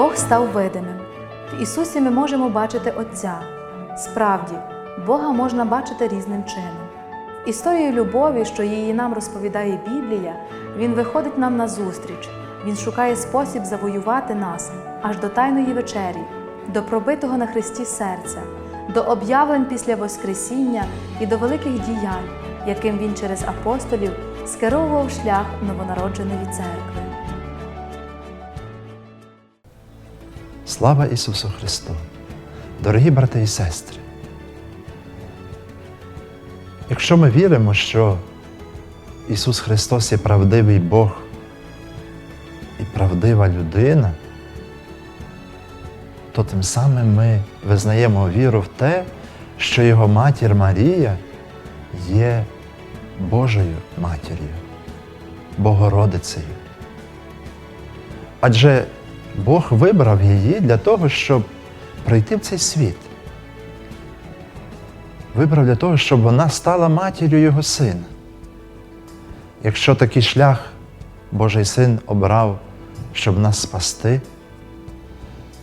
Бог став видимим. В Ісусі ми можемо бачити Отця. Справді, Бога можна бачити різним чином. В історії любові, що її нам розповідає Біблія, Він виходить нам на зустріч. Він шукає спосіб завоювати нас аж до Тайної вечері, до пробитого на Христі серця, до об'явлень після Воскресіння і до великих діянь, яким Він через апостолів скеровував шлях новонародженої церкви. Слава Ісусу Христу! Дорогі брати і сестри! Якщо ми віримо, що Ісус Христос є правдивий Бог і правдива людина, то тим самим ми визнаємо віру в те, що Його матір Марія є Божою матір'ю, Богородицею. Адже Бог вибрав її для того, щоб прийти в цей світ. Вибрав для того, щоб вона стала матір'ю Його сина. Якщо такий шлях Божий син обрав, щоб нас спасти,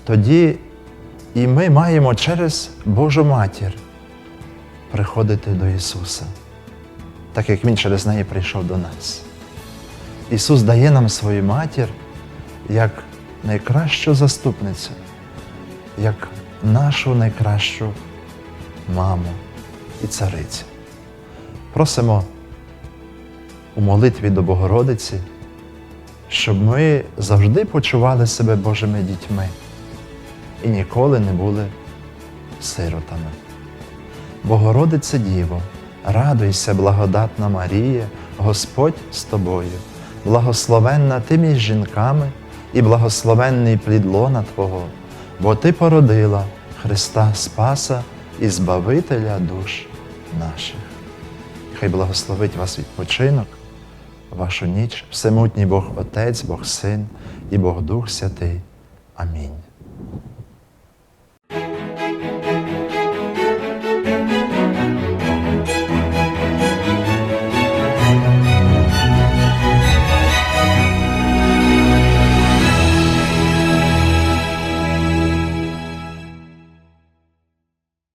тоді і ми маємо через Божу матір приходити до Ісуса, так як Він через неї прийшов до нас. Ісус дає нам свою матір як найкращу заступницю, як нашу найкращу маму і царицю. Просимо у молитві до Богородиці, щоб ми завжди почували себе Божими дітьми і ніколи не були сиротами. Богородице Діво, радуйся, благодатна Марія, Господь з тобою, благословенна ти між жінками і благословенний плід лона Твого, бо Ти породила Христа Спаса і Збавителя душ наших. Хай благословить вас відпочинок, вашу ніч, всемутній Бог Отець, Бог Син і Бог Дух Святий. Амінь.